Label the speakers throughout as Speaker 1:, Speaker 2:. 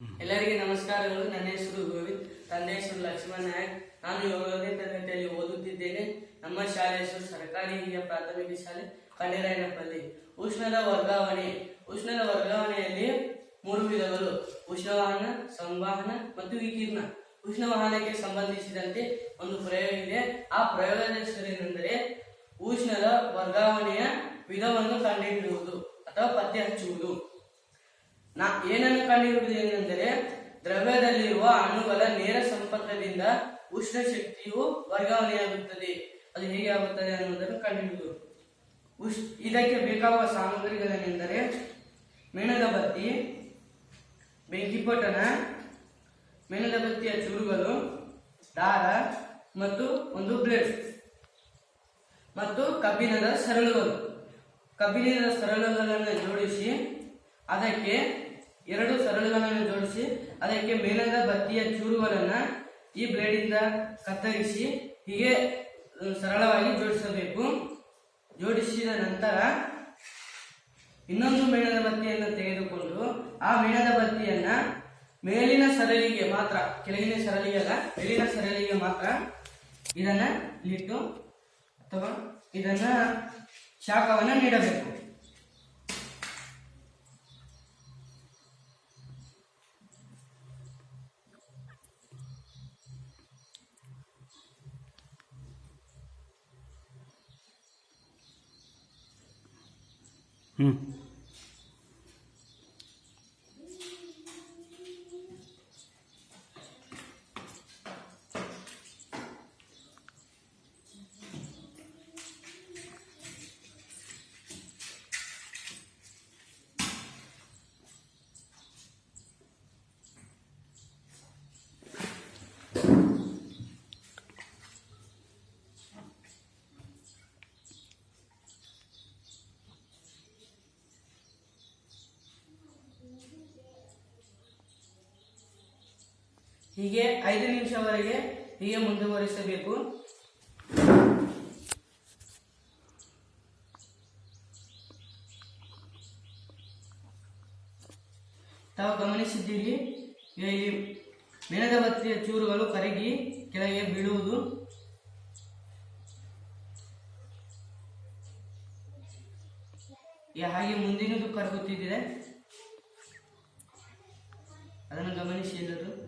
Speaker 1: ಎಲ್ಲರಿಗೆ ನಮಸ್ಕಾರಗಳು. ನನ್ನ ಹೆಸರು ಗೋವಿಂದ್. ತಂದೆ ಹೆಸರು ಲಕ್ಷ್ಮಣ ನಾಯಕ್. ನಾನು ಏಳನೇ ತರಗತಿಯಲ್ಲಿ ಓದುತ್ತಿದ್ದೇನೆ. ನಮ್ಮ ಶಾಲೆ ಹೆಸರು ಸರ್ಕಾರಿ ಹಿರಿಯ ಪ್ರಾಥಮಿಕ ಶಾಲೆ ಕಣ್ಣೀರಾಯನಪಲ್ಲಿ ಉಷ್ಣದ ವರ್ಗಾವಣೆ. ಉಷ್ಣದ ವರ್ಗಾವಣೆಯಲ್ಲಿ ಮೂರು ವಿಧಗಳು. ಉಷ್ಣವಾಹನ, ಸಂವಹನ ಮತ್ತು ವಿಕಿರಣ. ಉಷ್ಣವಾಹನಕ್ಕೆ ಸಂಬಂಧಿಸಿದಂತೆ ಒಂದು ಪ್ರಯೋಗ ಇದೆ. ಆ ಪ್ರಯೋಗದ ಹೆಸರೇನೆಂದರೆ ಉಷ್ಣದ ವರ್ಗಾವಣೆಯ ವಿಧವನ್ನು ಕಂಡುಹಿಡಿಯುವುದು. ನಾ ಏನನ್ನು ಕಂಡುಹಿಡಿದೇನೆಂದರೆ ದ್ರವ್ಯದಲ್ಲಿರುವ ಅಣುಗಳ ನೇರ ಸಂಪರ್ಕದಿಂದ ಉಷ್ಣ ಶಕ್ತಿಯು ವರ್ಗಾವಣೆಯಾಗುತ್ತದೆ. ಅದು ಹೇಗೆ ಆಗುತ್ತದೆ ಅನ್ನುವುದನ್ನು ಕಂಡುಹಿಡಿದು ಉಷ್, ಇದಕ್ಕೆ ಬೇಕಾಗುವ ಸಾಮಗ್ರಿಗಳೇನೆಂದರೆ, ಮೇಣದ ಬತ್ತಿ ಬೆಂಕಿಪೊಟ್ಟಣ ಮೇಣದ ಬತ್ತಿಯ ಚೂರುಗಳು, ದಾರ ಮತ್ತು ಒಂದು ಬ್ಲೇಡ್. ಮತ್ತು ಕಬ್ಬಿಣದ ಸರಳುಗಳು. ಕಬ್ಬಿಣದ ಸರಳುಗಳನ್ನು ಜೋಡಿಸಿ ಅದಕ್ಕೆ ಎರಡು ಸರಳುಗಳನ್ನು ಜೋಡಿಸಿ, ಅದಕ್ಕೆ ಮೇಲದ ಬತ್ತಿಯ ಚೂರುಗಳನ್ನ ಈ ಬ್ಲೇಡಿಂದ ಕತ್ತರಿಸಿ, ಹೀಗೆ ಸರಳವಾಗಿ ಜೋಡಿಸಬೇಕು. ಜೋಡಿಸಿದ ನಂತರ ಇನ್ನೊಂದು ಮೇಣದ ಬತ್ತಿಯನ್ನು ತೆಗೆದುಕೊಂಡು, ಆ ಮೇಣದ ಬತ್ತಿಯನ್ನ ಮೇಲಿನ ಸರಳಿಗೆ ಮಾತ್ರ, ಕೆಳಗಿನ ಸರಳಿಗೆ ಅಲ್ಲ, ಮೇಲಿನ ಸರಳಿಗೆ ಮಾತ್ರ ಇದನ್ನ ಇಟ್ಟು ಅಥವಾ ಇದನ್ನ ಶಾಖವನ್ನು ನೀಡಬೇಕು.
Speaker 2: 嗯。
Speaker 1: ಹೀಗೆ ಐದು ನಿಮಿಷವರೆಗೆ ಹೀಗೆ ಮುಂದುವರಿಸಬೇಕು. ತಾವು ಗಮನಿಸಿದ್ದೀರಿ, ಇಲ್ಲಿ ಮೇಣದ ಬತ್ತಿಯ ಚೂರುಗಳು ಕರಗಿ ಕೆಳಗೆ ಬೀಳುವುದು. ಹಾಗೆ ಮುಂದಿನದು ಕರಗುತ್ತಿದೆ ಅದನ್ನು ಗಮನಿಸಿ ಎಲ್ಲರೂ.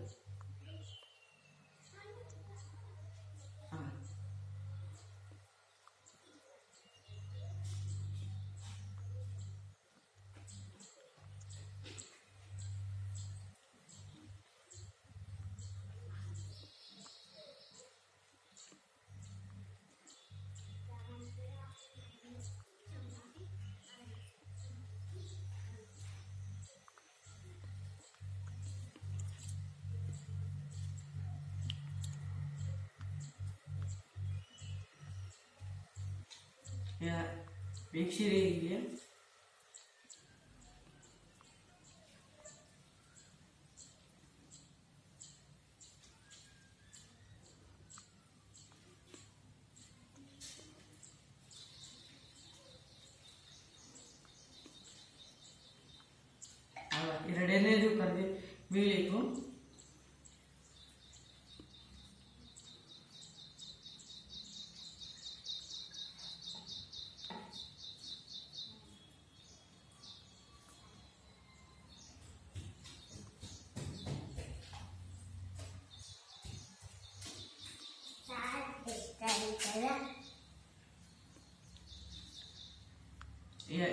Speaker 1: ಈಗ ವೀಕ್ಷಿರಿ ಹೀಗೆ ಅಲ್ಲ, ಎರಡನೇದು ಕರೆದಿ ಬೀಳಿತು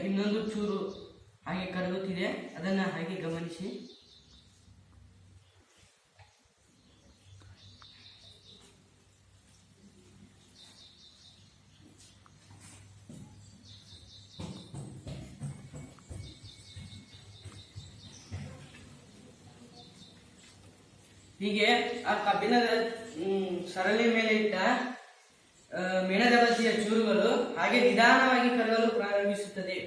Speaker 1: ಇನ್ನೊಂದು ಚೂರು ಹಾಗೆ ಕರಗುತ್ತಿದೆ. ಅದನ್ನ ಹಾಗೆ ಗಮನಿಸಿ. ಹೀಗೆ ಆ ಕಬ್ಬಿಣದ ಸರಳಿ ಮೇಲೆ ಇಟ್ಟ ಆ, ಮೇಣದ ಬತ್ತಿಯ ಚೂರುಗಳು ಹಾಗೆ ನಿಧಾನವಾಗಿ ಕರಗಲು ಪ್ರಾರಂಭಿಸುತ್ತದೆ.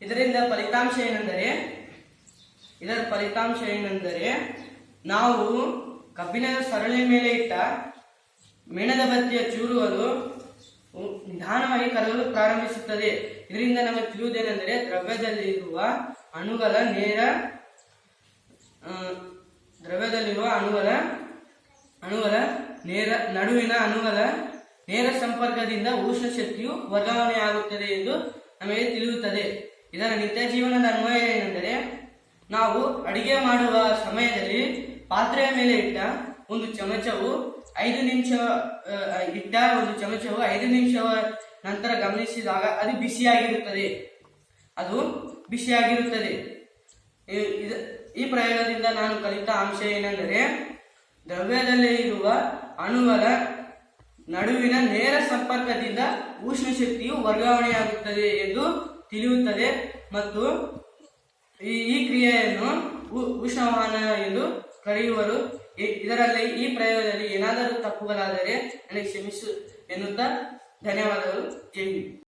Speaker 1: ಇದರಿಂದ ಫಲಿತಾಂಶ ಏನೆಂದರೆ ಇದರ ಫಲಿತಾಂಶ ಏನೆಂದರೆ ನಾವು ಕಬ್ಬಿಣದ ಸರಳಿ ಮೇಲೆ ಇಟ್ಟ ಮೇಣದ ಬತ್ತಿಯ ಚೂರುಗಳು ನಿಧಾನವಾಗಿ ಕರಗಲು ಪ್ರಾರಂಭಿಸುತ್ತದೆ. ಇದರಿಂದ ನಮಗೆ ತಿಳಿಯುವುದೇನೆಂದರೆ ದ್ರವ್ಯದಲ್ಲಿರುವ ಅಣುಗಳ ನೇರ ದ್ರವ್ಯದಲ್ಲಿರುವ ಅಣುಗಳ ಅಣುಗಳ ನೇರ ನಡುವಿನ ಅಣುಗಳ ನೇರ ಸಂಪರ್ಕದಿಂದ ಉಷ್ಣ ಶಕ್ತಿಯು ವರ್ಗಾವಣೆಯಾಗುತ್ತದೆ ಎಂದು ನಮಗೆ ತಿಳಿಯುತ್ತದೆ. ಇದರ ನಿತ್ಯ ಜೀವನದ ಅನ್ವಯ ಏನೆಂದರೆ, ನಾವು ಅಡಿಗೆ ಮಾಡುವ ಸಮಯದಲ್ಲಿ ಪಾತ್ರೆಯ ಮೇಲೆ ಇಟ್ಟ ಒಂದು ಚಮಚವು ಐದು ನಿಮಿಷ ಇಟ್ಟ ಒಂದು ಚಮಚವು ಐದು ನಿಮಿಷ ನಂತರ ಗಮನಿಸಿದಾಗ ಅದು ಬಿಸಿಯಾಗಿರುತ್ತದೆ. ಅದು ಬಿಸಿಯಾಗಿರುತ್ತದೆ. ಈ ಪ್ರಯೋಗದಿಂದ ನಾನು ಕಲಿತ ಅಂಶ ಏನೆಂದರೆ, ದ್ರವ್ಯದಲ್ಲಿ ಇರುವ ಅಣುಗಳ ನಡುವಿನ ನೇರ ಸಂಪರ್ಕದಿಂದ ಉಷ್ಣ ಶಕ್ತಿಯು ವರ್ಗಾವಣೆಯಾಗುತ್ತದೆ ಎಂದು ತಿಳಿಯುತ್ತದೆ ಮತ್ತು ಈ ಈ ಕ್ರಿಯೆಯನ್ನು ಉಷ್ಣವಹನ ಎಂದು ಕರೆಯುವರು. ಇದರಲ್ಲಿ ಈ ಪ್ರಯೋಗದಲ್ಲಿ ಏನಾದರೂ ತಪ್ಪುಗಳಾದರೆ ನನಗೆ ಕ್ಷಮಿಸು ಎನ್ನುತ್ತಾ ಧನ್ಯವಾದಗಳು. ಜೈ